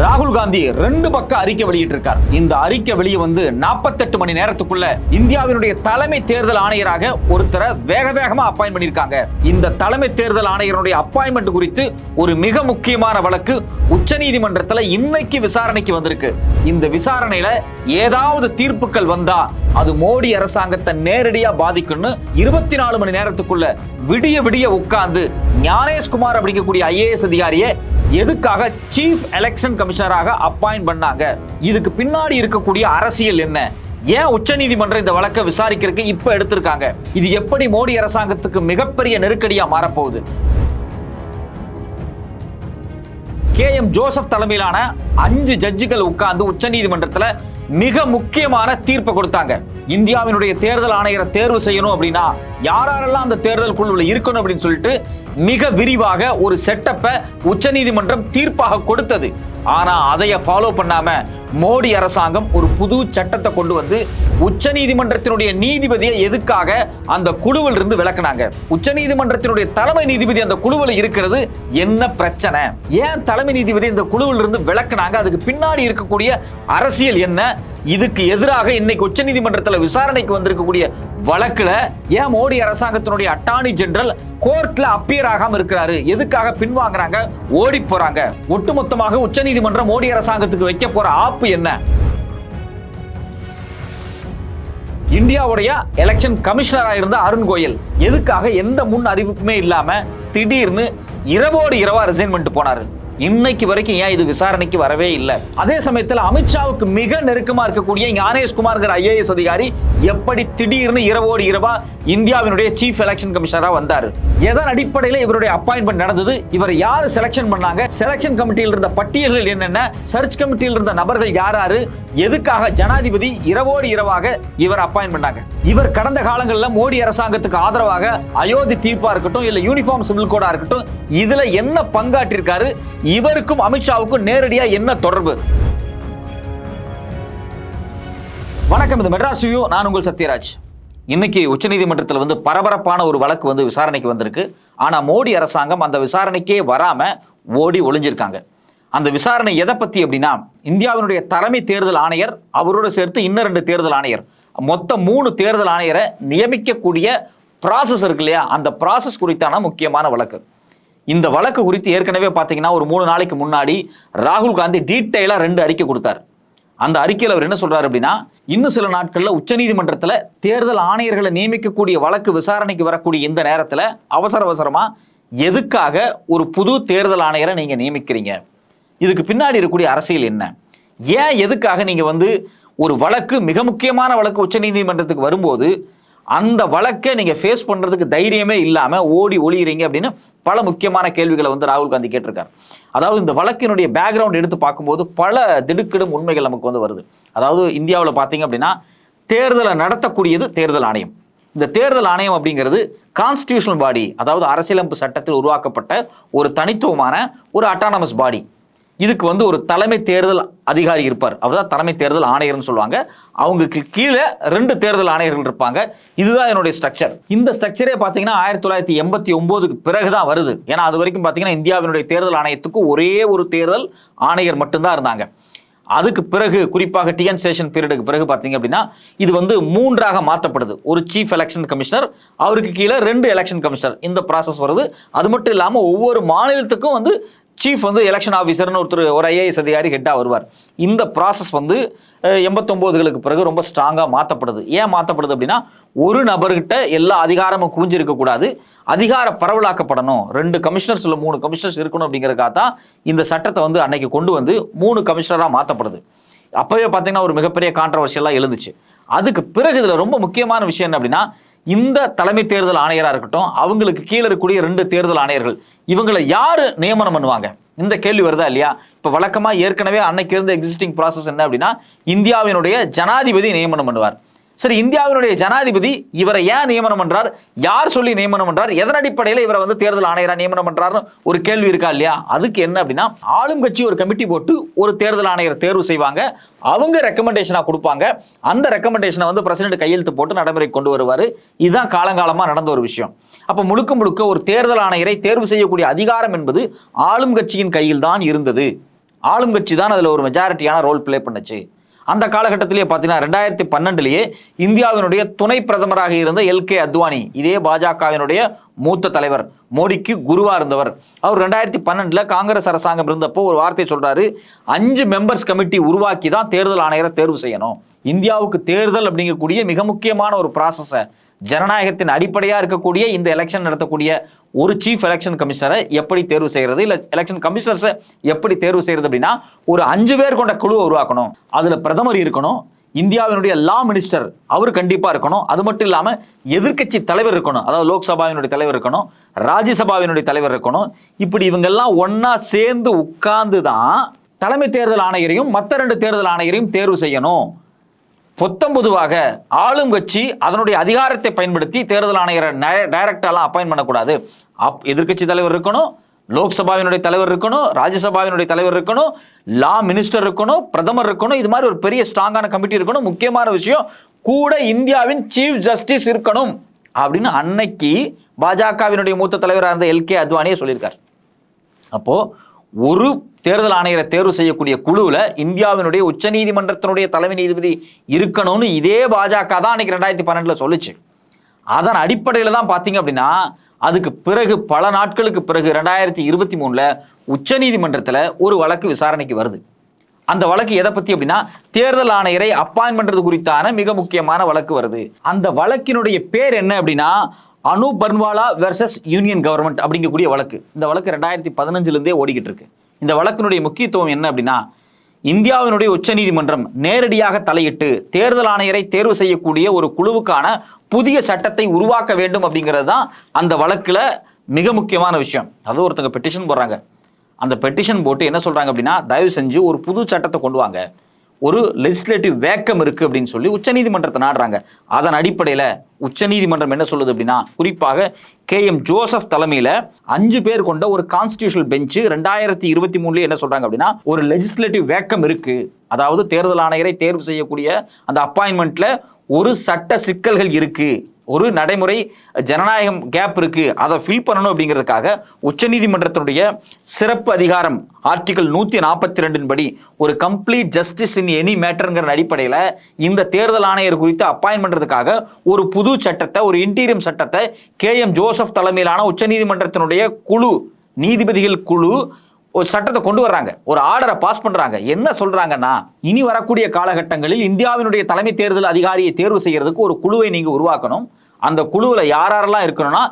ராகுல் காந்தி ரெண்டு பக்கம் அறிக்கை வெளியிட்டிருக்கார். இந்த அறிக்கை வெளியே வந்து 48 மணி நேரத்துக்குள்ள இந்தியாவினுடைய தலைமை தேர்தல் ஆணையராக ஒருத்தரை வேக வேகமா அப்பாயின் பண்ணிருக்காங்க இந்த தலைமை தேர்தல் ஆணையருடைய அப்பாயின்மெண்ட் குறித்து ஒரு மிக முக்கியமான வழக்கு உச்சநீதிமன்றத்துல இன்னைக்கு விசாரணைக்கு வந்திருக்கு. இந்த விசாரணையில ஏதாவது தீர்ப்புகள் வந்தா அது மோடி அரசாங்கத்தை நேரடியா பாதிக்கும்னு இருபத்தி நாலு மணி நேரத்துக்குள்ள விடிய விடிய உட்கார்ந்து ஞானேஷ்குமார் அப்படிங்கக்கூடிய ஐஏஎஸ் அதிகாரியை எதுக்காக சீஃப் எலெக்ஷன் கமிஷனராக அப்பாயிண்ட் பண்ணாங்க. இதுக்கு பின்னாடி இருக்கக்கூடிய அரசியல் என்ன? ஏன் உச்சநீதிமன்றம் இந்த வழக்கை விசாரிக்கிறதுக்கு இப்ப எடுத்திருக்காங்க? இது எப்படி மோடி அரசாங்கத்துக்கு மிகப்பெரிய நெருக்கடியா மாறப்போகுது? கே எம் ஜோசப் தலைமையிலான அஞ்சு ஜட்ஜுகள் உட்கார்ந்து உச்சநீதிமன்றத்துல மிக முக்கியமான தீர்ப்பை கொடுத்தாங்க. இந்தியாவினுடைய தேர்தல் ஆணையரை தேர்வு செய்யணும் அப்படின்னா யாரெல்லாம் அந்த தேர்தல் குழுவில் இருக்கணும் அப்படின்னு சொல்லிட்டு மிக விரிவாக ஒரு செட்டப்பை உச்சநீதிமன்றம் தீர்ப்பாக கொடுத்தது. ஆனா அதைய ஃபாலோ பண்ணாம மோடி அரசாங்கம் ஒரு புது சட்டத்தை கொண்டு வந்து உச்சநீதிமன்றத்தினுடைய நீதிபதியை எதுக்காக அந்த குழுவில் இருந்து விளக்குனாங்க உச்சநீதிமன்றத்தினுடைய தலைமை நீதிபதி அந்த குழுவில் இருக்கிறது என்ன பிரச்சனை? ஏன் தலைமை நீதிபதி இந்த குழுவில் இருந்து விளக்குனாங்க அதுக்கு பின்னாடி இருக்கக்கூடிய அரசியல் என்ன? இதுக்கு எதிராக இன்னைக்கு உச்சநீதிமன்றத்தில் விசாரணைக்கு வந்திருக்கக்கூடிய வழக்குல ஏன் மோடி அரசாங்கத்தினுடைய அட்டார்னி ஜெனரல் கோர்ட்ல அப்பியர் ஆகாம இருக்கிறாரு? எதுக்காக பின்வாங்குறாங்க? ஓடி போறாங்க. ஒட்டுமொத்தமாக உச்சநீதிமன்றம் மோடி அரசாங்கத்துக்கு வைக்க போற ஆப்பு என்ன? இந்தியாவுடைய எலெக்ஷன் கமிஷனராக இருந்த அருண் கோயல் எதுக்காக எந்த முன் அறிவிப்புமே இல்லாம திடீர்னு இரவோடு இரவா ரிசைன் பண்ணிட்டு போனாரு? இன்னைக்கு வரைக்கும் ஏன் இது விசாரணைக்கு வரவே இல்லை? அதே சமயத்தில் அமித்ஷாவுக்கு மிக நெருக்கமா இருக்கக்கூடிய ஞானேஷ்குமார்ங்கிற ஐஏஎஸ் அதிகாரி எப்படி திடீர்னு இரவோடு இரவா இந்தியாவினுடைய சீஃப் எலெக்ஷன் கமிஷனரா வந்தார்? எதன் அடிப்படையில் இவருடைய அப்பாயின்மெண்ட் நடந்தது? இவர் யாரு செலக்ஷன் பண்ணாங்க? செலக்ஷன் கமிட்டியில் இருந்த பட்டியல்கள் என்னென்ன? சர்ச் கமிட்டியில் இருந்த நபர்கள் யாராரு? எதுக்காக ஜனாதிபதி இரவோடு இரவாக இவர் அப்பாயின் பண்ணாங்க? இவர் கடந்த காலங்களில் மோடி அரசாங்கத்துக்கு ஆதரவாக அயோத்தி தீர்ப்பா இருக்கட்டும் இல்ல யூனிஃபார்ம் சிவில் கோடா இருக்கட்டும் இதுல என்ன பங்காற்றிருக்காரு? இவருக்கும் அமித்ஷாவுக்கும் நேரடியா என்ன தொடர்பு? வணக்கம் இது மெட்ராஸ் வியூ. நான் உங்கள் சத்யராஜ். இன்னைக்கு உச்சநீதிமன்றத்தில் வந்து பரபரப்பான ஒரு வழக்கு வந்து விசாரணைக்கு வந்திருக்கு. ஆனால் மோடி அரசாங்கம் அந்த விசாரணைக்கே வராம ஓடி ஒளிஞ்சிருக்காங்க. அந்த விசாரணை எதை பத்தி அப்படின்னா இந்தியாவினுடைய தலைமை தேர்தல் ஆணையர் அவரோடு சேர்த்து இன்னும் ரெண்டு தேர்தல் ஆணையர் மொத்தம் மூணு தேர்தல் ஆணையரை நியமிக்கக்கூடிய ப்ராசஸ் இருக்கு இல்லையா? அந்த ப்ராசஸ் குறித்தான முக்கியமான வழக்கு. இந்த வழக்கு குறித்து ஏற்கனவே பார்த்தீங்கன்னா ஒரு மூணு நாளைக்கு முன்னாடி ராகுல் காந்தி டீட்டெயிலாக ரெண்டு அறிக்கை கொடுத்தார். அந்த அறிக்கையில் அவர் என்ன சொல்றாரு அப்படின்னா இன்னும் சில நாட்களில் உச்சநீதிமன்றத்தில் தேர்தல் ஆணையர்களை நியமிக்கக்கூடிய வழக்கு விசாரணைக்கு வரக்கூடிய இந்த நேரத்தில் அவசர அவசரமாக எதுக்காக ஒரு புது தேர்தல் ஆணையரை நீங்கள் நியமிக்கிறீங்க? இதுக்கு பின்னாடி இருக்கக்கூடிய அரசியல் என்ன? ஏன் எதுக்காக நீங்கள் வந்து ஒரு வழக்கு மிக முக்கியமான வழக்கு உச்சநீதிமன்றத்துக்கு வரும்போது அந்த வழக்கை நீங்க ஃபேஸ் பண்றதுக்கு தைரியமே இல்லாம ஓடி ஒளியிறீங்க அப்படின்னு பல முக்கியமான கேள்விகளை வந்து ராகுல் காந்தி கேட்டிருக்காரு. அதாவது இந்த வழக்கினுடைய பேக்ரவுண்ட் எடுத்து பார்க்கும்போது பல திடுக்கிடும் உண்மைகள் நமக்கு வந்து வருது. அதாவது இந்தியாவில் பார்த்தீங்க அப்படின்னா தேர்தலை நடத்தக்கூடியது தேர்தல் ஆணையம். இந்த தேர்தல் ஆணையம் அப்படிங்கிறது கான்ஸ்டியூஷனல் பாடி அதாவது அரசியலமைப்பு சட்டத்தில் உருவாக்கப்பட்ட ஒரு தனித்துவமான ஒரு அட்டானமஸ் பாடி இதுக்கு வந்து ஒரு தலைமை தேர்தல் அதிகாரி இருப்பார். அவர்தான் தலைமை தேர்தல் ஆணையர்னு சொல்லுவாங்க. அவங்களுக்கு கீழே ரெண்டு தேர்தல் ஆணையர்கள் இருப்பாங்க. இதுதான் என்னுடைய ஸ்ட்ரக்சர் இந்த ஸ்ட்ரக்சரே பார்த்தீங்கன்னா ஆயிரத்தி தொள்ளாயிரத்தி எண்பத்தி ஒம்போதுக்கு பிறகு தான் வருது. ஏன்னா அது வரைக்கும் பார்த்தீங்கன்னா இந்தியாவினுடைய தேர்தல் ஆணையத்துக்கு ஒரே ஒரு தேர்தல் ஆணையர் மட்டும்தான் இருந்தாங்க. அதுக்கு பிறகு குறிப்பாக டிஎன் ஸ்டேஷன் பீரியடுக்கு பிறகு பார்த்தீங்க அப்படின்னா இது வந்து மூன்றாக மாற்றப்படுது. ஒரு சீஃப் எலெக்ஷன் கமிஷனர் அவருக்கு கீழே ரெண்டு எலெக்ஷன் கமிஷனர் இந்த ப்ராசஸ் வருது. அது மட்டும் இல்லாமல் ஒவ்வொரு மாநிலத்துக்கும் வந்து சீஃப் வந்து எலெக்ஷன் ஆஃபீஸர்னு ஒருத்தர் ஒரு ஐஏஎஸ் அதிகாரி ஹெட்டாக வருவார். இந்த ப்ராசஸ் வந்து எண்பத்தொம்போதுகளுக்கு பிறகு ரொம்ப ஸ்ட்ராங்காக மாற்றப்படுது ஏன் மாற்றப்படுது அப்படின்னா ஒரு நபர்கிட்ட எல்லா அதிகாரமும் குவிஞ்சிருக்கக்கூடாது அதிகார பரவலாக்கப்படணும். ரெண்டு கமிஷனர்ஸ் இல்லை மூணு கமிஷனர்ஸ் இருக்கணும் அப்படிங்கிறதுக்காக தான் இந்த சட்டத்தை வந்து அன்னைக்கு கொண்டு வந்து மூணு கமிஷனராக மாற்றப்படுது அப்போவே பார்த்தீங்கன்னா ஒரு மிகப்பெரிய கான்ட்ரவர்ஷியெல்லாம் எழுந்துச்சு. அதுக்கு பிறகு இதில் ரொம்ப முக்கியமான விஷயம் என்ன அப்படின்னா இந்த தலைமை தேர்தல் ஆணையராக இருக்கட்டும் அவங்களுக்கு கீழே இருக்கக்கூடிய ரெண்டு தேர்தல் ஆணையர்கள் இவங்களை யாரு நியமனம் பண்ணுவாங்க? இந்த கேள்வி வருதா இல்லையா? இப்போ வழக்கமாக ஏற்கனவே அன்னைக்கு இருந்த எக்ஸிஸ்டிங் ப்ராசஸ் என்ன அப்படின்னா இந்தியாவினுடைய ஜனாதிபதி நியமனம் பண்ணுவார். சரி இந்தியாவினுடைய ஜனாதிபதி இவரை ஏன் நியமனம் பண்றார்? யார் சொல்லி நியமனம் பண்றார்? எதன் அடிப்படையில் இவரை வந்து தேர்தல் ஆணையரா நியமனம் பண்றாருன்னு ஒரு கேள்வி இருக்கா இல்லையா? அதுக்கு என்ன அப்படின்னா ஆளும் கட்சி ஒரு கமிட்டி போட்டு ஒரு தேர்தல் ஆணையரை தேர்வு செய்வாங்க. அவங்க ரெக்கமெண்டேஷனா கொடுப்பாங்க. அந்த ரெக்கமெண்டேஷனை வந்து பிரசிடென்ட் கையெழுத்து போட்டு நடைமுறை கொண்டு வருவார். இதுதான் காலங்காலமா நடந்த ஒரு விஷயம். அப்ப முழுக்க முழுக்க ஒரு தேர்தல் ஆணையரை தேர்வு செய்யக்கூடிய அதிகாரம் என்பது ஆளும் கட்சியின் கையில் தான் இருந்தது. ஆளும் கட்சி தான் அதில் ஒரு மெஜாரிட்டியான ரோல் ப்ளே பண்ணுச்சு. அந்த காலகட்டத்திலேயே பார்த்தீங்கன்னா ரெண்டாயிரத்தி பன்னெண்டுலேயே இந்தியாவினுடைய துணை பிரதமராக இருந்த எல்கே அத்வானி இதே பாஜகவினுடைய மூத்த தலைவர் மோடிக்கு குருவாக இருந்தவர். அவர் ரெண்டாயிரத்தி பன்னெண்டில் காங்கிரஸ் அரசாங்கம் இருந்தப்போ ஒரு வார்த்தை சொல்கிறாரு அஞ்சு மெம்பர்ஸ் கமிட்டி உருவாக்கி தான் தேர்தல் ஆணையரை தேர்வு செய்யணும். இந்தியாவுக்கு தேர்தல் அப்படிங்கக்கூடிய மிக முக்கியமான ஒரு ப்ராசஸை ஜனநாயகத்தின் அடிப்படையாக இருக்கக்கூடிய இந்த எலெக்ஷன் நடத்தக்கூடிய ஒரு சீஃப் எலெக்ஷன் கமிஷனரை எப்படி தேர்வு செய்யறது? இல்லை எலெக்ஷன் கமிஷனர்ஸை எப்படி தேர்வு செய்கிறது அப்படின்னா ஒரு அஞ்சு பேர் கொண்ட குழுவை உருவாக்கணும். அதில் பிரதமர் இருக்கணும் இந்தியாவினுடைய லா மினிஸ்டர் அவர் கண்டிப்பாக இருக்கணும். அது மட்டும் இல்லாமல் எதிர்க்கட்சி தலைவர் இருக்கணும் அதாவது லோக்சபாவினுடைய தலைவர் இருக்கணும் ராஜ்யசபாவினுடைய தலைவர் இருக்கணும். இப்படி இவங்கெல்லாம் ஒன்றா சேர்ந்து உட்கார்ந்து தான் தலைமை தேர்தல் ஆணையரையும் மற்ற ரெண்டு தேர்தல் ஆணையரையும் தேர்வு செய்யணும். பொத்தம் பொதுவாக ஆளும் கட்சி அதனுடைய அதிகாரத்தை பயன்படுத்தி தேர்தல் ஆணையரை டைரக்டாலாம் அப்பாயின் பண்ணக்கூடாது. அப் எதிர்க்கட்சி தலைவர் இருக்கணும் லோக்சபாவினுடைய தலைவர் இருக்கணும் ராஜ்யசபாவினுடைய தலைவர் இருக்கணும் லா மினிஸ்டர் இருக்கணும் பிரதமர் இருக்கணும் இது மாதிரி ஒரு பெரிய ஸ்ட்ராங்கான கமிட்டி இருக்கணும். முக்கியமான விஷயம் கூட இந்தியாவின் சீஃப் ஜஸ்டிஸ் இருக்கணும் அப்படின்னு அன்னைக்கு பாஜகவினுடைய மூத்த தலைவராக இருந்த எல்கே அத்வானியே சொல்லியிருக்கார். அப்போது ஒரு தேர்தல் ஆணையரை தேர்வு செய்யக்கூடிய குழுவில் இந்தியாவினுடைய உச்ச நீதிமன்றத்தினுடைய தலைமை நீதிபதி இருக்கணும்னு இதே பாஜக தான் அன்னைக்கு ரெண்டாயிரத்தி பன்னெண்டில் சொல்லுச்சு. அதன் அடிப்படையில் தான் பார்த்தீங்க அப்படின்னா அதுக்கு பிறகு பல நாட்களுக்கு பிறகு ரெண்டாயிரத்தி இருபத்தி மூணுல உச்சநீதிமன்றத்தில் ஒரு வழக்கு விசாரணைக்கு வருது. அந்த வழக்கு எதை பற்றி அப்படின்னா தேர்தல் ஆணையரை அப்பாயின் குறித்தான மிக முக்கியமான வழக்கு வருது. அந்த வழக்கினுடைய பேர் என்ன அப்படின்னா Anu Banwala versus union government அப்படிங்கக்கூடிய வழக்கு. இந்த வழக்கு ரெண்டாயிரத்தி பதினஞ்சுலேருந்தே ஓடிக்கிட்டு இருக்கு இந்த வழக்கினுடைய முக்கியத்துவம் என்ன அப்படின்னா இந்தியாவினுடைய உச்சநீதிமன்றம் நேரடியாக தலையிட்டு தேர்தல் ஆணையரை தேர்வு செய்யக்கூடிய ஒரு குழுவுக்கான புதிய சட்டத்தை உருவாக்க வேண்டும் அப்படிங்கிறது தான் அந்த வழக்கில் மிக முக்கியமான விஷயம். அது ஒருத்தங்க பெட்டிஷன் போடுறாங்க. அந்த பெட்டிஷன் போட்டு என்ன சொல்கிறாங்க அப்படின்னா தயவு செஞ்சு ஒரு புது சட்டத்தை கொண்டு வாங்க. ஒரு லெஜிஸ்லேட்டிவ் வேக்கம் இருக்கு அப்படின்னு சொல்லி உச்சநீதிமன்றத்தை நாடுறாங்க. அதன் அடிப்படையில் உச்சநீதிமன்றம் என்ன சொல்லுது அப்படின்னா குறிப்பாக கே எம் ஜோசப் தலைமையில் அஞ்சு பேர் கொண்ட ஒரு கான்ஸ்டியூஷனல் பெஞ்சு ரெண்டாயிரத்தி இருபத்தி மூணுலேயே என்ன சொல்றாங்க அப்படின்னா ஒரு லெஜிஸ்லேட்டிவ் வேக்கம் இருக்கு. அதாவது தேர்தல் ஆணையரை தேர்வு செய்யக்கூடிய அந்த அப்பாயின்மெண்ட்ல ஒரு சட்ட சிக்கல்கள் இருக்கு. ஒரு நடைமுறை ஜனநாயகம் கேப் இருக்கு அதை ஃபில் பண்ணணும் அப்படிங்கிறதுக்காக உச்சநீதிமன்றத்தினுடைய சிறப்பு அதிகாரம் ஆர்டிகல் நூற்றி நாற்பத்தி ரெண்டின் படி ஒரு கம்ப்ளீட் ஜஸ்டிஸ் இன் எனி மேட்டருங்கிற அடிப்படையில் இந்த தேர்தல் ஆணையர் குறித்து அப்பாயின் பண்ணுறதுக்காக ஒரு புது சட்டத்தை ஒரு இன்டீரியம் சட்டத்தை கே எம் ஜோசப் தலைமையிலான உச்சநீதிமன்றத்தினுடைய குழு நீதிபதிகள் குழு ஒரு சட்டத்தை கொண்டு வர்றாங்க. ஒரு ஆர்டரை பாஸ் பண்றாங்க. என்ன சொல்றாங்கன்னா இனி வரக்கூடிய காலகட்டங்களில் இந்தியாவினுடைய தலைமை தேர்தல் அதிகாரியை தேர்வு செய்யறதுக்கு ஒரு குழுவை நீங்க உருவாக்கணும். அந்த குழுவில் யார் யாரெல்லாம் இருக்கணும்னா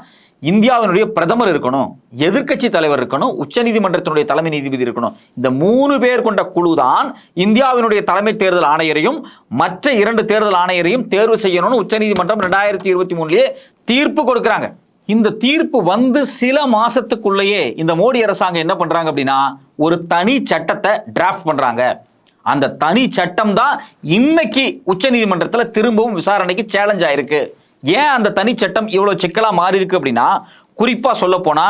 இந்தியாவினுடைய பிரதமர் இருக்கணும் எதிர்க்கட்சி தலைவர் இருக்கணும் உச்சநீதிமன்றத்தினுடைய தலைமை நீதிபதி இருக்கணும். இந்த மூணு பேர் கொண்ட குழு தான் இந்தியாவினுடைய தலைமை தேர்தல் ஆணையரையும் மற்ற இரண்டு தேர்தல் ஆணையரையும் தேர்வு செய்யணும்னு உச்சநீதிமன்றம் ரெண்டாயிரத்தி இருபத்தி மூணுலேயே தீர்ப்பு கொடுக்குறாங்க. இந்த தீர்ப்பு வந்து சில மாசத்துக்குள்ளேயே இந்த மோடி அரசாங்கம் என்ன பண்றாங்க அப்படின்னா ஒரு தனி சட்டத்தை டிராஃப்ட் பண்றாங்க. அந்த தனி சட்டம் தான் இன்னைக்கு உச்சநீதிமன்றத்தில் திரும்பவும் விசாரணைக்கு சேலஞ்ச் ஆயிருக்கு. ஏன் அந்த தனி சட்டம் இவ்வளோ சிக்கலா மாறி இருக்கு அப்படின்னா குறிப்பா சொல்ல போனா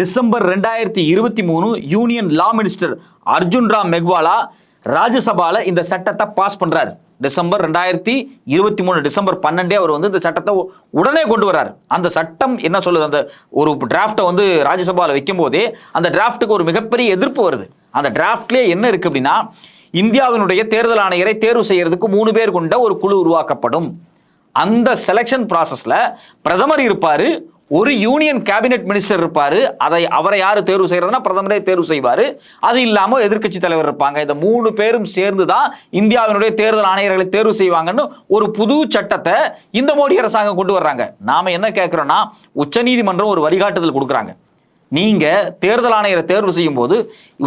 டிசம்பர் ரெண்டாயிரத்தி இருபத்தி மூணு union law minister Arjun Ram Meghwal ராஜ்யசபால இந்த சட்டத்தை பாஸ் பண்ணுறாரு டிசம்பர் ரெண்டாயிரத்தி இருபத்தி மூணு டிசம்பர் பன்னெண்டே அவர் வந்து இந்த சட்டத்தை உடனே கொண்டு வர்றார். அந்த சட்டம் என்ன சொல்லுது அந்த ஒரு டிராஃப்டை வந்து ராஜ்யசபாவில் வைக்கும் போதே அந்த டிராஃப்ட்டுக்கு ஒரு மிகப்பெரிய எதிர்ப்பு வருது. அந்த டிராஃப்ட்லேயே என்ன இருக்கு அப்படின்னா இந்தியாவினுடைய தேர்தல் ஆணையரை தேர்வு செய்யறதுக்கு மூணு பேர் கொண்ட ஒரு குழு உருவாக்கப்படும். அந்த செலெக்ஷன் ப்ராசஸில் பிரதமர் இருப்பாரு ஒரு யூனியன் கேபினெட் மினிஸ்டர் இருப்பாரு. அதை அவரை யாரு தேர்வு செய்யறதுனா பிரதமரே தேர்வு செய்வாரு. அது இல்லாம எதிர்க்கட்சி தலைவர் இருப்பாங்க. இந்த மூணு பேரும் சேர்ந்து தான் இந்தியாவினுடைய தேர்தல் ஆணையர்களை தேர்வு செய்வாங்கன்னு ஒரு புது சட்டத்தை இந்த மோடி அரசாங்கம் கொண்டு வர்றாங்க. நாம என்ன கேட்கிறோம்னா உச்சநீதிமன்றம் ஒரு வழிகாட்டுதல் கொடுக்குறாங்க. நீங்க தேர்தல் ஆணையரை தேர்வு செய்யும் போது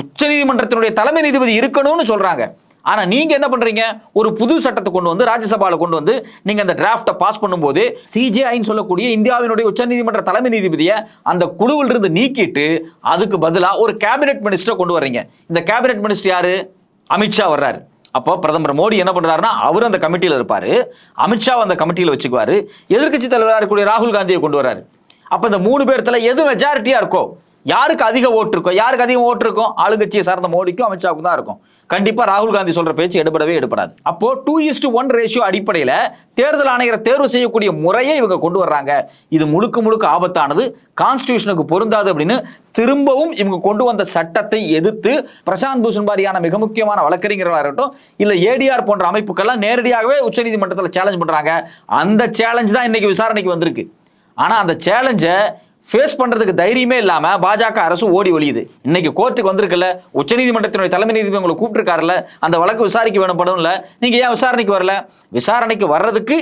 உச்சநீதிமன்றத்தினுடைய தலைமை நீதிபதி இருக்கணும்னு சொல்றாங்க. ஆனால் நீங்கள் என்ன பண்ணுறீங்க ஒரு புது சட்டத்தை கொண்டு வந்து ராஜ்யசபாவில் கொண்டு வந்து நீங்கள் அந்த டிராஃப்டை பாஸ் பண்ணும்போது சிஜேஐன்னு சொல்லக்கூடிய இந்தியாவினுடைய உச்சநீதிமன்ற தலைமை நீதிபதியை அந்த குழுவில் இருந்து நீக்கிட்டு அதுக்கு பதிலாக ஒரு கேபினெட் மினிஸ்டரை கொண்டு வர்றீங்க. இந்த கேபினெட் மினிஸ்டர் யார்? அமித்ஷா வர்றாரு. அப்போ பிரதமர் மோடி என்ன பண்ணுறாருன்னா அவர் அந்த கமிட்டியில் இருப்பார். அமித்ஷா அந்த கமிட்டியில் வச்சுக்குவார். எதிர்க்கட்சி தலைவராக இருக்கக்கூடிய ராகுல் காந்தியை கொண்டு வர்றாரு. அப்போ இந்த மூணு பேர்த்தில் எது மெஜாரிட்டியாக இருக்கோ யாருக்கு அதிக ஓட்டு இருக்கும் யாருக்கு அதிகம் ஓட்டு இருக்கும் ஆளுங்கட்சியை சார்ந்த மோடிக்கும் அமித்ஷாவுக்கும் தான் இருக்கும். கண்டிப்பா ராகுல் காந்தி சொல்ற பேச்சு எடுபடவே எடுபடாது. அப்போ டூ இஸ்டு ஒன் ரேஷியோ அடிப்படையில தேர்தல் ஆணையரை தேர்வு செய்யக்கூடிய முறையை இவங்க கொண்டு வர்றாங்க. இது முழுக்க முழுக்க ஆபத்தானது. கான்ஸ்டியூஷனுக்கு பொருந்தாது அப்படின்னு திரும்பவும் இவங்க கொண்டு வந்த சட்டத்தை எதிர்த்து பிரசாந்த் பூஷன் மாதிரியான மிக முக்கியமான வழக்கறிஞர்களாக இருக்கட்டும் இல்ல ஏடிஆர் போன்ற அமைப்புக்கெல்லாம் நேரடியாகவே உச்சநீதிமன்றத்தில் சேலஞ்ச் பண்றாங்க. அந்த சேலஞ்ச் தான் இன்னைக்கு விசாரணைக்கு வந்திருக்கு. ஆனா அந்த சேலஞ்சை ஃபேஸ் பண்ணுறதுக்கு தைரியமே இல்லாமல் பாஜக அரசு ஓடி ஒழியுது இன்னைக்கு கோர்ட்டுக்கு வந்திருக்குல்ல உச்சநீதிமன்றத்தினுடைய தலைமை நீதிபதி உங்களை கூப்பிட்டுருக்காருல்ல அந்த வழக்கு விசாரிக்க வேண்டப்படும் இல்லை நீங்கள் ஏன் விசாரணைக்கு வரல? விசாரணைக்கு வர்றதுக்கு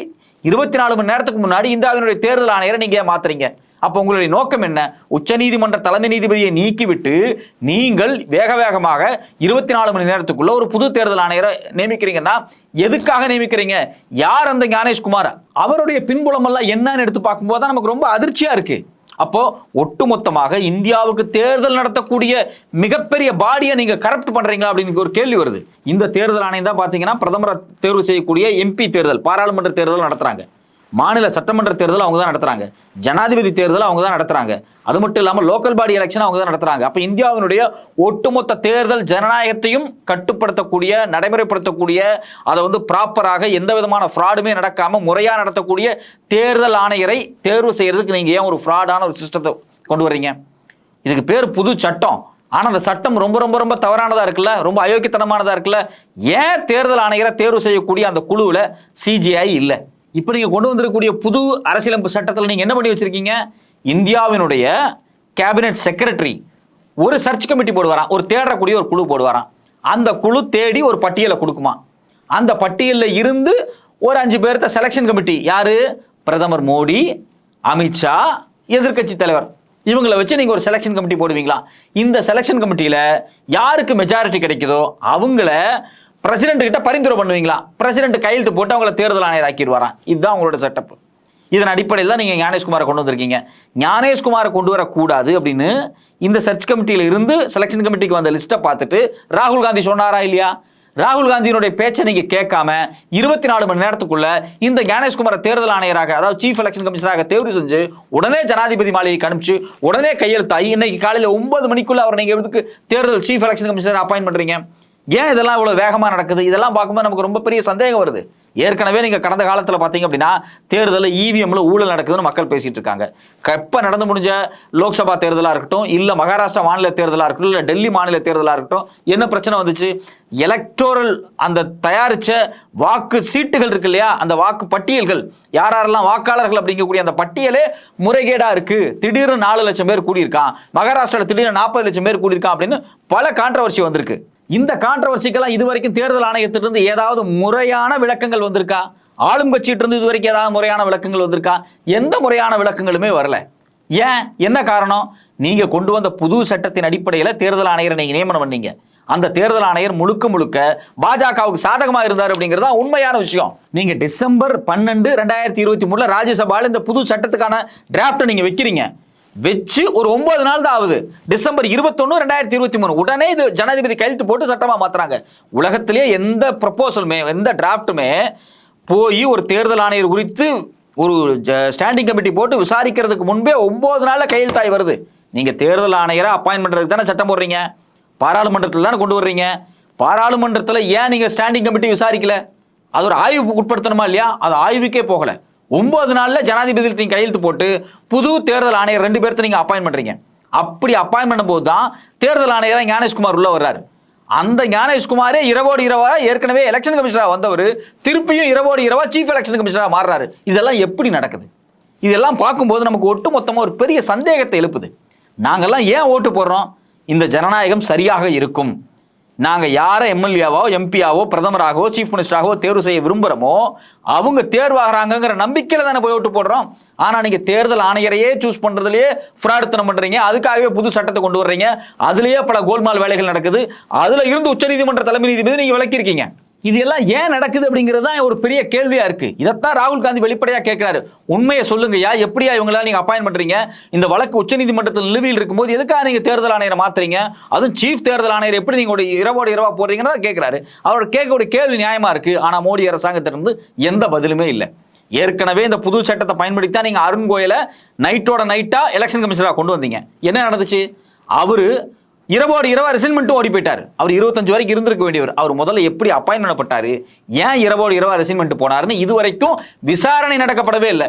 இருபத்தி நாலு மணி நேரத்துக்கு முன்னாடி இந்தியாவினுடைய தேர்தல் ஆணையரை நீங்கள் ஏன் மாத்துறீங்க? அப்போ உங்களுடைய நோக்கம் என்ன? உச்சநீதிமன்ற தலைமை நீதிபதியை நீக்கிவிட்டு நீங்கள் வேக வேகமாக இருபத்தி நாலு மணி நேரத்துக்குள்ள ஒரு புது தேர்தல் ஆணையரை நியமிக்கிறீங்கன்னா எதுக்காக நியமிக்கிறீங்க? யார் அந்த ஞானேஷ்குமார்? அவருடைய பின்புலம் எல்லாம் என்னன்னு எடுத்து பார்க்கும்போது தான் நமக்கு ரொம்ப அதிர்ச்சியா இருக்கு. அப்போ ஒட்டுமொத்தமாக இந்தியாவுக்கு தேர்தல் நடத்தக்கூடிய மிகப்பெரிய பாடியை நீங்க கரப்ட் பண்றீங்களா அப்படின்னு ஒரு கேள்வி வருது. இந்த தேர்தல் ஆணையம் தான் பாத்தீங்கன்னா பிரதமரை தேர்வு செய்யக்கூடிய எம்பி தேர்தல் பாராளுமன்ற தேர்தல் நடத்துறாங்க. மாநில சட்டமன்ற தேர்தல் அவங்க தான் நடத்துறாங்க. ஜனாதிபதி தேர்தல் அவங்க தான் நடத்துறாங்க. அது மட்டும் இல்லாமல் லோக்கல் பாடி எலெக்ஷன் அவங்க தான் நடத்துறாங்க. அப்ப இந்தியாவினுடைய ஒட்டுமொத்த தேர்தல் ஜனநாயகத்தையும் கட்டுப்படுத்தக்கூடிய நடைமுறைப்படுத்தக்கூடிய அதை வந்து ப்ராப்பராக எந்த விதமான ஃப்ராடுமே நடக்காம முறையா நடத்தக்கூடிய தேர்தல் ஆணையரை தேர்வு செய்யறதுக்கு நீங்க ஏன் ஒரு ஃப்ராடான ஒரு சிஸ்டத்தை கொண்டு வர்றீங்க? இதுக்கு பேர் புது சட்டம். ஆனால் அந்த சட்டம் ரொம்ப ரொம்ப ரொம்ப தவறானதாக இருக்குல்ல? ரொம்ப அயோக்கியத்தனமானதாக இருக்குல்ல? ஏன் தேர்தல் ஆணையரை தேர்வு செய்யக்கூடிய அந்த குழுவில் சிஜிஐ இல்லை? இப்போ நீங்கள் கொண்டு வந்திருக்கக்கூடிய புது அரசியலமைப்பு சட்டத்தில் நீங்கள் என்ன பண்ணி வச்சிருக்கீங்க? இந்தியாவினுடைய கேபினெட் செக்ரட்டரி ஒரு சர்ச் கமிட்டி போடுவாராம். ஒரு தேடக்கூடிய ஒரு குழு போடுவாராம். அந்த குழு தேடி ஒரு பட்டியலை கொடுக்குமா? அந்த பட்டியலில் இருந்து ஒரு அஞ்சு பேர்த்த செலெக்ஷன் கமிட்டி யார்? பிரதமர் மோடி அமித்ஷா எதிர்க்கட்சி தலைவர். இவங்களை வச்சு நீங்கள் ஒரு செலெக்ஷன் கமிட்டி போடுவீங்களா? இந்த செலெக்ஷன் கமிட்டியில் யாருக்கு மெஜாரிட்டி கிடைக்குதோ அவங்கள பிரசிடென்ட் கிட்ட பரிந்துரை பண்ணுவீங்களா? பிரசிடென்ட் கையெழுத்து போட்டு அவங்கள தேர்தல் ஆணையர் ஆக்கிடுவாராம் இதுதான் உங்களோட செட்டப் இதன் அடிப்படையில் தான் நீங்கள் ஞானேஷ்குமாரை கொண்டு வந்திருக்கீங்க. ஞானேஷ்குமாரை கொண்டு வரக்கூடாது அப்படின்னு இந்த சர்ச் கமிட்டியில் இருந்து செலெக்ஷன் கமிட்டிக்கு வந்த லிஸ்ட்டை பார்த்துட்டு ராகுல் காந்தி சொன்னாரா இல்லையா? ராகுல் காந்தியினுடைய பேச்சை நீங்கள் கேட்காம இருபத்தி நாலு மணி நேரத்துக்குள்ள இந்த ஞானேஷ்குமாரை தேர்தல் ஆணையராக அதாவது சீஃப் எலெக்ஷன் கமிஷனராக தேர்வு செஞ்சு உடனே ஜனாதிபதி மாளிகைக்கு அனுப்பிச்சு உடனே கையெழுத்தாகி இன்னைக்கு காலையில் ஒன்பது மணிக்குள்ள அவர் நீங்கள் எதுக்கு தேர்தல் சீஃப் எலெக்ஷன் கமிஷனர் அப்பாயின்ட் பண்ணுறீங்க ஏன் இதெல்லாம் இவ்வளவு வேகமா நடக்குது? இதெல்லாம் பார்க்கும்போது நமக்கு ரொம்ப பெரிய சந்தேகம் வருது. ஏற்கனவே நீங்க கடந்த காலத்துல பாத்தீங்க அப்படின்னா தேர்தலில் இவிஎம்ல ஊழல் நடக்குதுன்னு மக்கள் பேசிட்டு இருக்காங்க. எப்போ நடந்து முடிஞ்ச லோக்சபா தேர்தலா இருக்கட்டும் இல்ல மகாராஷ்டிரா மாநில தேர்தலா இருக்கட்டும் இல்ல டெல்லி மாநில தேர்தலா இருக்கட்டும் என்ன பிரச்சனை வந்துச்சு? எலக்டோரல் அந்த தயாரிச்ச வாக்கு சீட்டுகள் இருக்கு இல்லையா? அந்த வாக்கு பட்டியல்கள். யார் யாரெல்லாம் வாக்காளர்கள் அப்படிங்கக்கூடிய அந்த பட்டியலே முறைகேடா இருக்கு. திடீர்னு நாலு லட்சம் பேர் கூடியிருக்கான். மகாராஷ்டிரால திடீர்னு நாற்பது லட்சம் பேர் கூடியிருக்கான் அப்படின்னு பல கான்ட்ரவர்சி வந்திருக்கு. இந்த கான்ட்ரவர்சிக்கெல்லாம் இது வரைக்கும் தேர்தல் ஆணையத்திலிருந்து ஏதாவது முறையான விளக்கங்கள் வந்திருக்கா? ஆளும் கட்சியிட்டிருந்து இருந்து இது வரைக்கும் ஏதாவது முறையான விளக்கங்கள் வந்திருக்கா? எந்த முறையான விளக்கங்களுமே வரல. ஏன்? என்ன காரணம்? நீங்க கொண்டு வந்த புது சட்டத்தின் அடிப்படையில் தேர்தல் ஆணையரை நீங்க நியமனம் பண்ணீங்க. அந்த தேர்தல் ஆணையர் முழுக்க முழுக்க பாஜகவுக்கு சாதகமாக இருந்தார் அப்படிங்கிறது தான் உண்மையான விஷயம். நீங்கள் டிசம்பர் பன்னெண்டு ரெண்டாயிரத்தி இருபத்தி மூணில் ராஜ்யசபால இந்த புது சட்டத்துக்கான டிராஃப்டை நீங்கள் வைக்கிறீங்க. வச்சு ஒரு ஒன்பது நாள் தான் ஆகுது. டிசம்பர் இருபத்தொன்னு ரெண்டாயிரத்தி இருபத்தி மூணு. உடனே இது ஜனாதிபதி கையெழுத்து போட்டு சட்டமா மாத்துறாங்க. உலகத்திலேயே எந்த ப்ரப்போசலுமே எந்த டிராஃப்ட்டுமே போய் ஒரு தேர்தல் ஆணையர் குறித்து ஒரு ஸ்டாண்டிங் கமிட்டி போட்டு விசாரிக்கிறதுக்கு முன்பே ஒன்பது நாள்ல கையெழுத்தாய் வருது. நீங்க தேர்தல் ஆணையரை அப்பாயின்ட் தானே சட்டம் போடுறீங்க? பாராளுமன்றத்தில் தானே கொண்டு வர்றீங்க? பாராளுமன்றத்தில் ஏன் நீங்க ஸ்டாண்டிங் கமிட்டி விசாரிக்கல? அது ஒரு ஆய்வுக்கு உட்படுத்தணுமா இல்லையா? அது ஆய்வுக்கே போகலை. ஒன்பது நாள்ல ஜனாதிபதி நீங்க கையெழுத்து போட்டு புது தேர்தல் ஆணையர் ரெண்டு பேர்த்த நீங்க அப்பாயின்ட் பண்றீங்க. அப்படி அப்பாயின்ட் பண்ணும்போது தான் தேர்தல் ஆணையராக ஞானேஷ்குமார் உள்ள வர்றாரு. அந்த ஞானேஷ்குமாரே இரவோடு இரவா ஏற்கனவே எலெக்ஷன் கமிஷனரா வந்தவர் திருப்பியும் இரவோடு இரவா சீஃப் எலெக்ஷன் கமிஷனரா மாறுறாரு. இதெல்லாம் எப்படி நடக்குது? இதெல்லாம் பார்க்கும்போது நமக்கு ஒட்டு மொத்தமாக ஒரு பெரிய சந்தேகத்தை எழுப்புது. நாங்கெல்லாம் ஏன் ஓட்டு போடுறோம்? இந்த ஜனநாயகம் சரியாக இருக்கும். நாங்க யாரை எம்எல்ஏவோ எம்பியாவோ பிரதமராகவோ சீஃப் மினிஸ்டராகவோ தேர்வு செய்ய விரும்புறோமோ அவங்க தேர்வாகிறாங்கிற நம்பிக்கையில தானே போய் ஓட்டு போடுறோம். ஆனா நீங்க தேர்தல் ஆணையரையே சூஸ் பண்றதுலயே ஃப்ராடுத்தனம் பண்றீங்க. அதுக்காகவே புது சட்டத்தை கொண்டு வர்றீங்க. அதுலயே பல கோல்மால் வேலைகள் நடக்குது. அதுல இருந்து உச்சநீதிமன்ற தலைமை நீதிபதி நீங்க விளக்கியிருக்கீங்க. இது எல்லாம் ஏன் நடக்குது அப்படிங்கிறது தான் ஒரு பெரிய கேள்வியா இருக்கு. இதைத்தான் ராகுல் காந்தி வெளிப்படையா கேட்கிறாரு. உண்மையை சொல்லுங்கய்யா எப்படியா இவங்களாம் நீங்க அப்பாயின் பண்றீங்க? இந்த வழக்கு உச்சநீதிமன்றத்தில் நிலுவையில் இருக்கும்போது எதுக்காக நீங்க தேர்தல் ஆணையரை மாத்துறீங்க? அதுவும் சீஃப் தேர்தல் ஆணையர் எப்படி நீங்க ஒரு இரவோடு இரவா போடுறீங்கன்னு தான் கேட்கிறாரு. அவரோட கேட்கக்கூடிய கேள்வி நியாயமா இருக்கு. ஆனா மோடி அரசாங்கத்திலிருந்து எந்த பதிலுமே இல்லை. ஏற்கனவே இந்த புது சட்டத்தை பயன்படுத்தி தான் நீங்க அருண் கோயலை நைட்டோட நைட்டா எலெக்ஷன் கமிஷனராக கொண்டு வந்தீங்க. என்ன நடந்துச்சு? அவரு இரவோடு இரவா ரெசின்மெண்ட்டும் ஓடி போயிட்டார். அவர் இருபத்தஞ்சு வரைக்கும் இருந்திருக்க வேண்டியவர். அவர் முதல்ல எப்படி அப்பாயின் பண்ணப்பட்டாரு? ஏன் இரவோடு இரவா ரெசின்மெண்ட் போனாருன்னு இது வரைக்கும் விசாரணை நடக்கப்படவே இல்லை.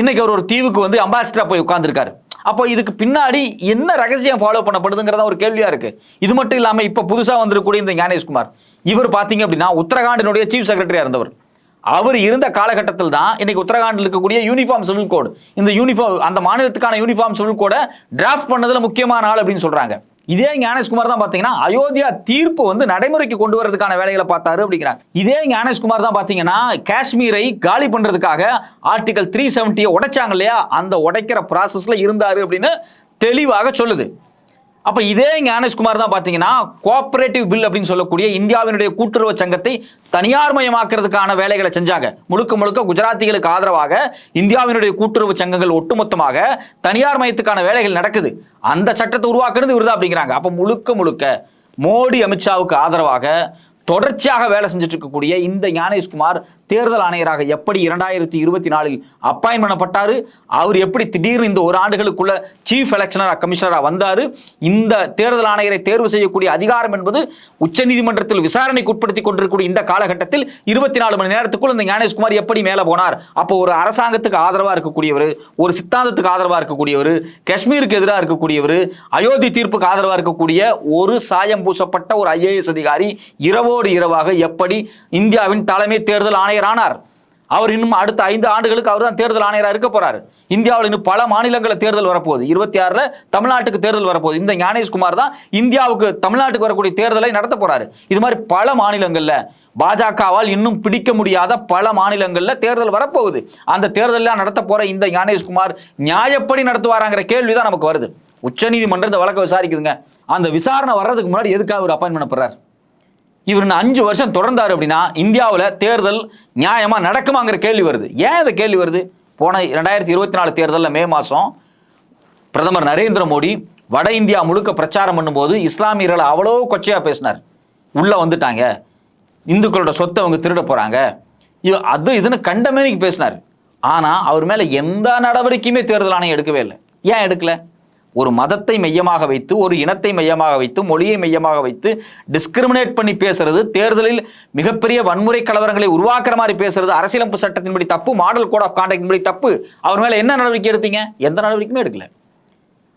இன்னைக்கு அவர் ஒரு தீவுக்கு வந்து அம்பாசிடரா போய் உட்காந்துருக்காரு அப்போ இதுக்கு பின்னாடி என்ன ரகசியம் ஃபாலோ பண்ணப்படுதுங்கிறதா ஒரு கேள்வியா இருக்கு. இது மட்டும் இல்லாமல் இப்போ புதுசாக வந்திருக்கக்கூடிய இந்த ஞானேஷ்குமார் இவர் பார்த்தீங்க அப்படின்னா உத்தரகாண்டினுடைய சீஃப் செக்ரட்டரியா இருந்தவர். அவர் இருந்த காலகட்டத்தில் தான் இன்னைக்கு உத்தரகாண்டில் இருக்கக்கூடிய யூனிஃபார்ம் சிவில் கோடு இந்த யூனிஃபார்ம் அந்த மாநிலத்துக்கான யூனிஃபார்ம் சிவில் கோடை டிராஃப்ட் பண்ணதில் முக்கியமான ஆள் அப்படின்னு சொல்றாங்க. இதே ஞானேஷ்குமார் தான் பாத்தீங்கன்னா அயோத்தியா தீர்ப்பு வந்து நடைமுறைக்கு கொண்டு வரதுக்கான வேலைகளை பார்த்தாரு அப்படிங்கிறாங்க. இதே ஞானேஷ்குமார் தான் பாத்தீங்கன்னா காஷ்மீரை காலி பண்றதுக்காக ஆர்டிகல் த்ரீ செவன்ட்டியை உடைச்சாங்க இல்லையா? அந்த உடைக்கிற ப்ராசஸ்ல இருந்தாரு அப்படின்னு தெளிவாக சொல்லுது. அப்ப இதே ஞானேஷ்குமார் தான் பாத்தீங்கன்னா கோஆபரேட்டிவ் பில் அப்படின்னு சொல்லக்கூடிய இந்தியாவினுடைய கூட்டுறவு சங்கத்தை தனியார் மயமாக்குறதுக்கான வேலைகளை செஞ்சாங்க. முழுக்க முழுக்க குஜராத்திகளுக்கு ஆதரவாக இந்தியாவினுடைய கூட்டுறவு சங்கங்கள் ஒட்டுமொத்தமாக தனியார் மயத்துக்கான வேலைகள் நடக்குது. அந்த சட்டத்தை உருவாக்குறது இவர்தான் அப்படிங்கிறாங்க. அப்ப முழுக்க முழுக்க மோடி அமித்ஷாவுக்கு ஆதரவாக தொடர்ச்சியாக வேலை செஞ்சுட்டு இருக்கக்கூடிய இந்த ஞானேஷ்குமார் தேர்தல் ஆணையராக எப்படி இரண்டாயிரத்தி இருபத்தி நாலில் அப்பாயின் பண்ணப்பட்டாரு அவர் எப்படி திடீர்னு இந்த ஒரு ஆண்டுகளுக்குள்ள சீஃப் எலெக்ஷனராக கமிஷனராக வந்தாரு? இந்த தேர்தல் ஆணையரை தேர்வு செய்யக்கூடிய அதிகாரம் என்பது உச்சநீதிமன்றத்தில் விசாரணைக்கு உட்படுத்தி கொண்டிருக்கக்கூடிய இந்த காலகட்டத்தில் இருபத்தி நாலு மணி நேரத்துக்குள் இந்த ஞானேஷ்குமார் எப்படி மேலே போனார்? அப்போ ஒரு அரசாங்கத்துக்கு ஆதரவாக இருக்கக்கூடியவர் ஒரு சித்தாந்தத்துக்கு ஆதரவாக இருக்கக்கூடியவர் காஷ்மீருக்கு எதிராக இருக்கக்கூடியவர் அயோத்தி தீர்ப்புக்கு ஆதரவாக இருக்கக்கூடிய ஒரு சாயம் பூசப்பட்ட ஒரு ஐஏஎஸ் அதிகாரி இரவு இரவோடு இரவாக எப்படி இந்தியாவின் தலைமை தேர்தல் ஆணையர் ஆனார் அவர் இன்னும் அடுத்த ஐந்து ஆண்டுகளுக்கு அவர் தான் தேர்தல் ஆணையராக இருக்க போறாரு. இந்தியாவில் இன்னும் பல மாநிலங்களில் தேர்தல் வரப்போகுது. இருபத்தி ஆறுல தமிழ்நாட்டுக்கு தேர்தல் வரப்போகுது. இந்த ஞானேஷ்குமார் தான் இந்தியாவுக்கு தமிழ்நாட்டுக்கு வரக்கூடிய தேர்தலை நடத்த போறாரு. இது மாதிரி பல மாநிலங்கள்ல பாஜகவால் இன்னும் பிடிக்க முடியாத பல மாநிலங்களில் தேர்தல் வரப்போகுது. அந்த தேர்தலில் நடத்த போற இந்த ஞானேஷ்குமார் நியாயப்படி நடத்துவாராங்கிற கேள்வி தான் நமக்கு வருது. உச்சநீதிமன்றம் இந்த வழக்கை விசாரிக்குதுங்க. அந்த விசாரணை வர்றதுக்கு முன்னாடி எதுக்காக ஒரு அப்பாயின்மெண்ட் போறாரு இவர் அஞ்சு வருஷம் தொடர்ந்தார் அப்படின்னா இந்தியாவில் தேர்தல் நியாயமாக நடக்குமாங்கிற கேள்வி வருது. ஏன் இந்த கேள்வி வருது? போன ரெண்டாயிரத்தி இருபத்தி நாலு தேர்தலில் மே மாதம் பிரதமர் நரேந்திர மோடி வட இந்தியா முழுக்க பிரச்சாரம் பண்ணும்போது இஸ்லாமியர்களை அவ்வளோ கொச்சையாக பேசினார். உள்ளே வந்துட்டாங்க. இந்துக்களோட சொத்தை அவங்க திருட போகிறாங்க இவ அது இதுன்னு கண்டமேனிக்கு பேசினார். ஆனால் அவர் மேலே எந்த நடவடிக்கையுமே தேர்தல் ஆணையம் எடுக்கவே இல்லை. ஏன் எடுக்கலை? ஒரு மதத்தை மையமாக வைத்து ஒரு இனத்தை மையமாக வைத்து மொழியை மையமாக வைத்து டிஸ்கிரிமினேட் பண்ணி பேசுறது தேர்தலில் மிகப்பெரிய வன்முறை கலவரங்களை உருவாக்குற மாதிரி பேசுறது அரசியலமைப்பு சட்டத்தின்படி தப்பு மாடல் கோட் ஆஃப் கான்டாக்டின்படி தப்பு. அவர் மேல என்ன நடவடிக்கை எடுத்தீங்க? எந்த நடவடிக்கையுமே எடுக்கல.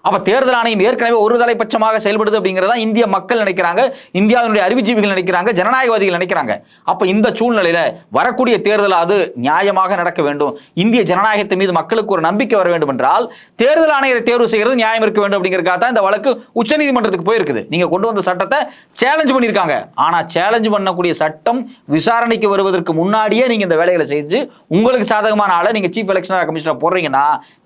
அப்ப தேர்தல் ஆணையம் ஏற்கனவே ஒரு தலைப்பட்சமாக செயல்படுது அப்படிங்கிறதா இந்திய மக்கள் நினைக்கிறாங்க. இந்தியாவினுடைய அறிவுஜீவிகள் நினைக்கிறாங்க ஜனநாயகவாதிகள் நினைக்கிறாங்க. அப்ப இந்த சூழ்நிலையில வரக்கூடிய தேர்தல் அது நியாயமாக நடக்க வேண்டும். இந்திய ஜனநாயகத்தின் மீது மக்களுக்கு ஒரு நம்பிக்கை வர வேண்டும் என்றால் தேர்தல் ஆணையரை தேர்வு செய்கிறது நியாயம் இருக்க வேண்டும் அப்படிங்கிறதுக்காக தான் இந்த வழக்கு உச்சநீதிமன்றத்துக்கு போயிருக்குது. நீங்க கொண்டு வந்த சட்டத்தை சேலஞ்ச் பண்ணியிருக்காங்க. ஆனா சேலஞ்ச் பண்ணக்கூடிய சட்டம் விசாரணைக்கு வருவதற்கு முன்னாடியே நீங்க இந்த வேலைகளை செஞ்சு உங்களுக்கு சாதகமான ஆளை நீங்க சீஃப் எலெக்ஷன் கமிஷனர் போடுறீங்கன்னா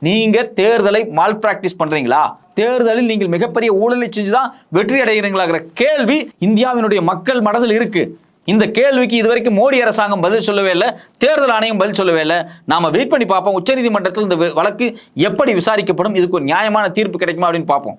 நீங்க தேர்தலை மால் பிராக்டிஸ் பண்றீங்களா? தேர்தலில் நீங்கள் மிகப்பெரிய ஊழலை செஞ்சுதான் வெற்றி அடைகிறீங்களாங்கிற கேள்வி இந்தியாவினுடைய மக்கள் மனதில் இருக்கு. இந்த கேள்விக்கு இதுவரைக்கும் மோடி அரசாங்கம் பதில் சொல்லவே இல்லை தேர்தல் ஆணையம் பதில் சொல்லவே இல்லை. நாம வெயிட் பண்ணி பார்ப்போம். உச்சநீதிமன்றத்தில் இந்த வழக்கு எப்படி விசாரிக்கப்படும்? இதுக்கு ஒரு நியாயமான தீர்ப்பு கிடைக்குமா அப்படின்னு பார்ப்போம்.